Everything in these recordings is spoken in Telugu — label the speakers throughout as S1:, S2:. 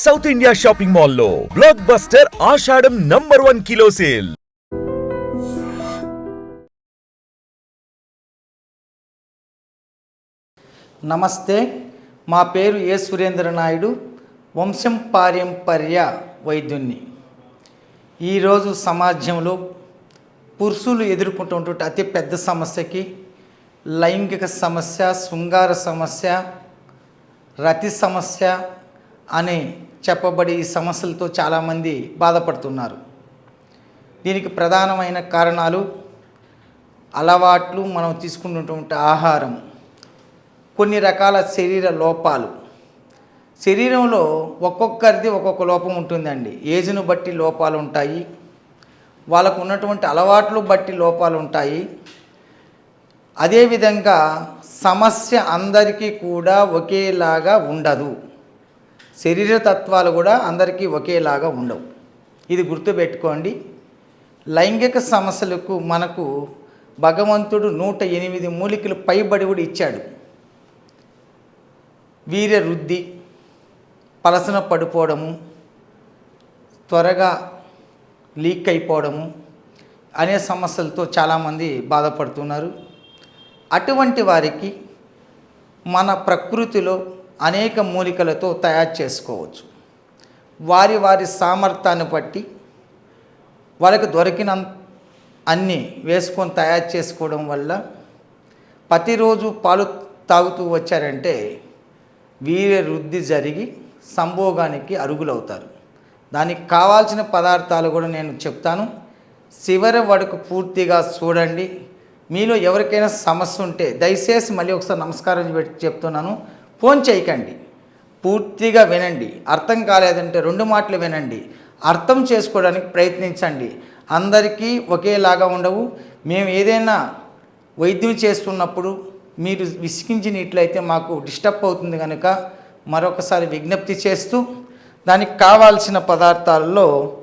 S1: సౌత్ ఇండియా షాపింగ్ మాల్లో blockbuster Ashadham number one kilo sale
S2: నమస్తే మా పేరు ఏ సురేంద్ర నాయుడు వంశం పారంపర్య వైద్యుణ్ణి. ఈరోజు సమాజంలో పురుషులు ఎదుర్కొంటున్నటువంటి అతి పెద్ద సమస్యకి లైంగిక సమస్య శృంగార సమస్య రతి సమస్య అని చెప్పబడి ఈ సమస్యలతో చాలామంది బాధపడుతున్నారు. దీనికి ప్రధానమైన కారణాలు అలవాట్లు మనం తీసుకున్నటువంటి ఆహారం కొన్ని రకాల శరీర లోపాలు. శరీరంలో ఒక్కొక్కరిది ఒక్కొక్క లోపం ఉంటుందండి. ఏజ్ను బట్టి లోపాలు ఉంటాయి వాళ్ళకు ఉన్నటువంటి అలవాట్లు బట్టి లోపాలు ఉంటాయి అదేవిధంగా సమస్య అందరికీ కూడా ఒకేలాగా ఉండదు. శరీర తత్వాలు కూడా అందరికీ ఒకేలాగా ఉండవు. ఇది గుర్తుపెట్టుకోండి. లైంగిక సమస్యలకు మనకు భగవంతుడు నూట ఎనిమిది మూలికలు పైబడి కూడా ఇచ్చాడు. వీర్య వృద్ధి పలసన పడిపోవడము త్వరగా లీక్ అయిపోవడము అనే సమస్యలతో చాలామంది బాధపడుతున్నారు. అటువంటి వారికి మన ప్రకృతిలో అనేక మూలికలతో తయారు చేసుకోవచ్చు. వారి వారి సామర్థ్యాన్ని బట్టి వాళ్ళకి దొరికిన అన్నీ వేసుకొని తయారు చేసుకోవడం వల్ల ప్రతిరోజు పాలు తాగుతూ వచ్చారంటే వీర వృద్ధి జరిగి సంభోగానికి అరుగులవుతారు దానికి కావాల్సిన పదార్థాలు కూడా నేను చెప్తాను. చివరి వరకు పూర్తిగా చూడండి. మీలో ఎవరికైనా సమస్య ఉంటే దయచేసి మళ్ళీ ఒకసారి నమస్కారం పెట్టి చెప్తున్నాను. ఫోన్ చేయకండి. పూర్తిగా వినండి. అర్థం కాలేదంటే రెండు మాటలు వినండి. అర్థం చేసుకోవడానికి ప్రయత్నించండి. అందరికీ ఒకేలాగా ఉండవు. మేము ఏదైనా వైద్యం చేస్తున్నప్పుడు మీరు విసిగించినట్లయితే మాకు డిస్టర్బ్ అవుతుంది కనుక మరొకసారి విజ్ఞప్తి చేస్తూ దానికి కావాల్సిన పదార్థాలలో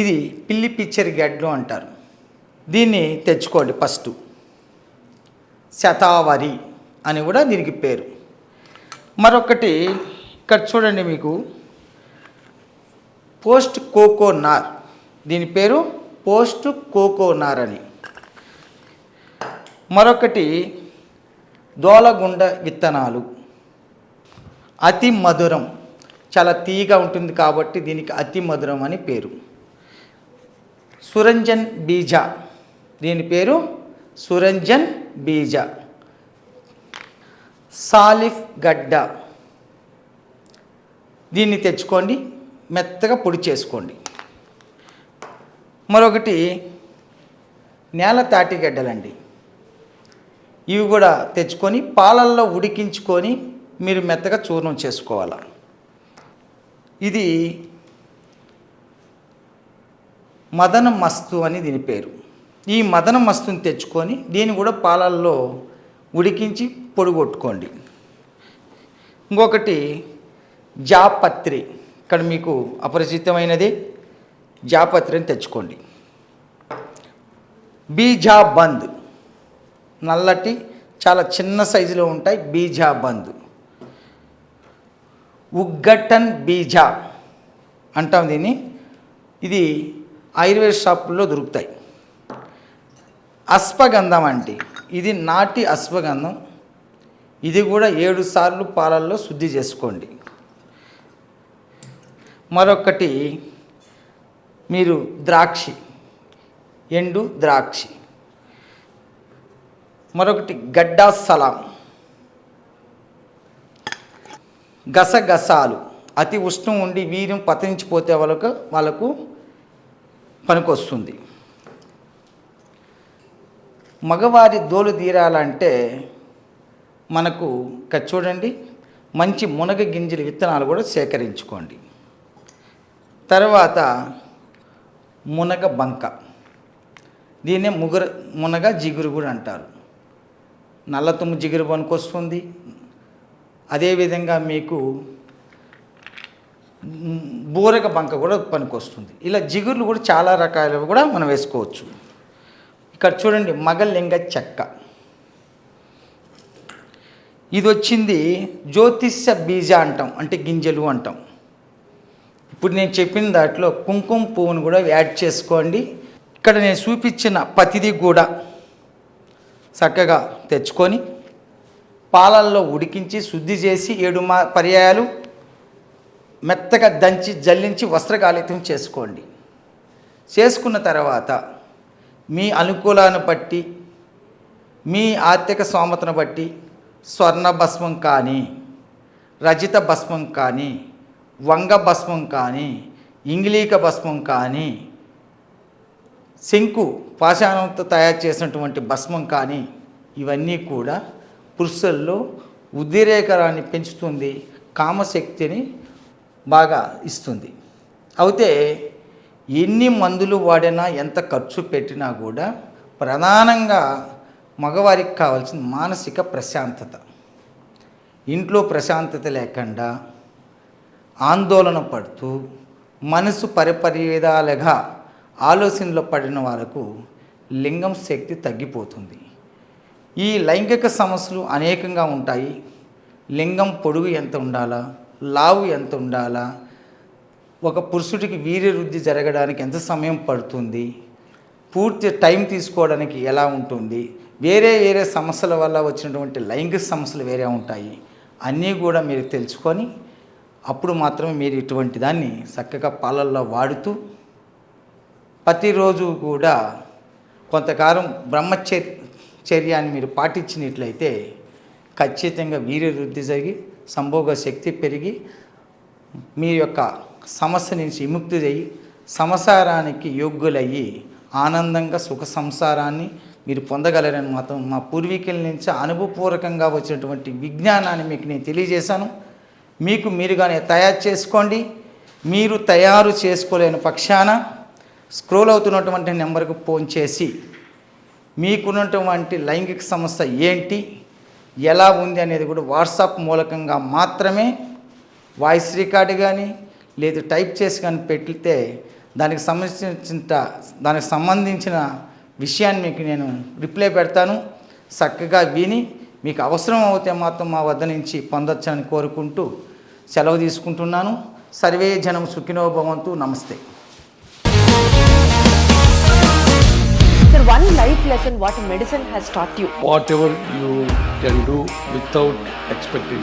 S2: ఇది పిల్లి పిచ్చరి గడ్లు అంటారు. దీన్ని తెచ్చుకోండి ఫస్ట్. శతావరి అని కూడా దీనికి పేరు. మరొకటి ఇక్కడ చూడండి మీకు. పోస్ట్ కోకోనార్. దీని పేరు పోస్ట్ కోకోనార్ అని. మరొకటి దోలగుండ విత్తనాలు. అతి మధురం. చాలా తీగా ఉంటుంది కాబట్టి దీనికి అతి మధురం అని పేరు. సురంజన్ బీజ. దీని పేరు సురంజన్ బీజ. సాలిఫ్ గడ్డ. దీన్ని తెచ్చుకోండి మెత్తగా పొడి చేసుకోండి. మరొకటి నేల తాటిగడ్డలండి ఇవి కూడా తెచ్చుకొని పాలల్లో ఉడికించుకొని మీరు మెత్తగా చూర్ణం చేసుకోవాలి. ఇది మదన మస్తు అని దీని పేరు. ఈ మదన మస్తుని తెచ్చుకొని దీన్ని కూడా పాలల్లో ఉడికించి పొడిగొట్టుకోండి. ఇంకొకటి జాపత్రి. ఇక్కడ మీకు అపరిచితమైనది జాపత్రిని తెచ్చుకోండి. బీజా బంద్ నల్లటి చాలా చిన్న సైజులో ఉంటాయి బీజా బంద్ ఉగ్గటన్ బీజా అంటాం దీన్ని. ఇది ఆయుర్వేద షాపుల్లో దొరుకుతాయి. అశ్వగంధం అంటే ఇది నాటి అశ్వగంధం. ఇది కూడా ఏడు సార్లు పాలల్లో శుద్ధి చేసుకోండి. మరొకటి మీరు ద్రాక్షి ఎండు ద్రాక్షి. మరొకటి గడ్డా సలాం. గసగసాలు. అతి ఉష్ణం ఉండి వీర్యం పతనించిపోతే వాళ్ళకు వాళ్ళకు పనికొస్తుంది. మగవారి దోలు తీరాలంటే మనకు చూడండి మంచి మునగ గింజల విత్తనాలు కూడా సేకరించుకోండి. తర్వాత మునగ బంక. దీన్నే ముగురు మునగ జిగురు కూడా అంటారు. నల్లతుమ్ము జిగురు పనికొస్తుంది. అదేవిధంగా మీకు బూరగ బంక కూడా పనికొస్తుంది. ఇలా జిగుర్లు కూడా చాలా రకాలు కూడా మనం వేసుకోవచ్చు. ఇక్కడ చూడండి మగలింగ చెక్క. ఇది వచ్చింది జ్యోతిష్య బీజ అంటాం అంటే గింజలు అంటాం. ఇప్పుడు నేను చెప్పిన దాంట్లో కుంకుమ పువ్వును కూడా యాడ్ చేసుకోండి. ఇక్కడ నేను చూపించిన పతిది కూడా చక్కగా తెచ్చుకొని పాలల్లో ఉడికించి శుద్ధి చేసి ఏడు మా పర్యాయాలు మెత్తగా దంచి జల్లించి వస్త్రకాలితం చేసుకోండి. చేసుకున్న తర్వాత మీ అనుకూలాన్ని బట్టి మీ ఆర్థిక సోమతను బట్టి స్వర్ణ భస్మం కానీ రజిత భస్మం కానీ వంగ భస్మం కానీ ఇంగిలీక భస్మం కానీ శంకు పాషాణంతో తయారు చేసినటువంటి భస్మం కానీ ఇవన్నీ కూడా పురుషుల్లో ఉద్రేకరాన్ని పెంచుతుంది కామశక్తిని బాగా ఇస్తుంది. అయితే ఎన్ని మందులు వాడినా ఎంత ఖర్చు పెట్టినా కూడా ప్రధానంగా మగవారికి కావాల్సిన మానసిక ప్రశాంతత. ఇంట్లో ప్రశాంతత లేకుండా ఆందోళన పడుతూ మనసు పరిపరివిధాలుగా ఆలోచనలో పడిన వాళ్ళకు లింగం శక్తి తగ్గిపోతుంది. ఈ లైంగిక సమస్యలు అనేకంగా ఉంటాయి. లింగం పొడుగు ఎంత ఉండాలా? లావు ఎంత ఉండాలా? ఒక పురుషుడికి వీర్యవృద్ధి జరగడానికి ఎంత సమయం పడుతుంది? పూర్తి టైం తీసుకోవడానికి ఎలా ఉంటుంది? వేరే వేరే సమస్యల వల్ల వచ్చినటువంటి లైంగిక సమస్యలు వేరే ఉంటాయి. అన్నీ కూడా మీరు తెలుసుకొని అప్పుడు మాత్రమే మీరు ఇటువంటి దాన్ని చక్కగా పాలల్లో వాడుతూ ప్రతిరోజు కూడా కొంతకాలం బ్రహ్మచర్యాన్ని చర్యాన్ని మీరు పాటించినట్లయితే ఖచ్చితంగా వీర్యవృద్ధి జరిగి సంభోగ శక్తి పెరిగి మీ యొక్క సమస్య నుంచి విముక్తి అయ్యి సంసారానికి యోగ్యులయ్యి ఆనందంగా సుఖ సంసారాన్ని మీరు పొందగలరని మాత్రం మా పూర్వీకుల నుంచి అనుభవపూర్వకంగా వచ్చినటువంటి విజ్ఞానాన్ని మీకు నేను తెలియజేశాను. మీకు మీరుగానే తయారు చేసుకోండి. మీరు తయారు చేసుకోలేని పక్షాన స్క్రోల్ అవుతున్నటువంటి నెంబర్కు ఫోన్ చేసి మీకున్నటువంటి లైంగిక సమస్య ఏంటి ఎలా ఉంది అనేది కూడా వాట్సాప్ మూలకంగా మాత్రమే వాయిస్ రికార్డు కానీ లేదు టైప్ చేసి కానీ పెడితే దానికి సంబంధించిన దానికి సంబంధించిన విషయాన్ని మీకు నేను రిప్లై పెడతాను చక్కగా విని మీకు అవసరం అవుతే మాత్రం మా వద్ద నుంచి పొందొచ్చని కోరుకుంటూ సెలవు తీసుకుంటున్నాను సర్వే జనం సుఖినో భవంతు నమస్తే
S3: one life lesson what medicine has taught you.
S4: whatever you can do without expecting.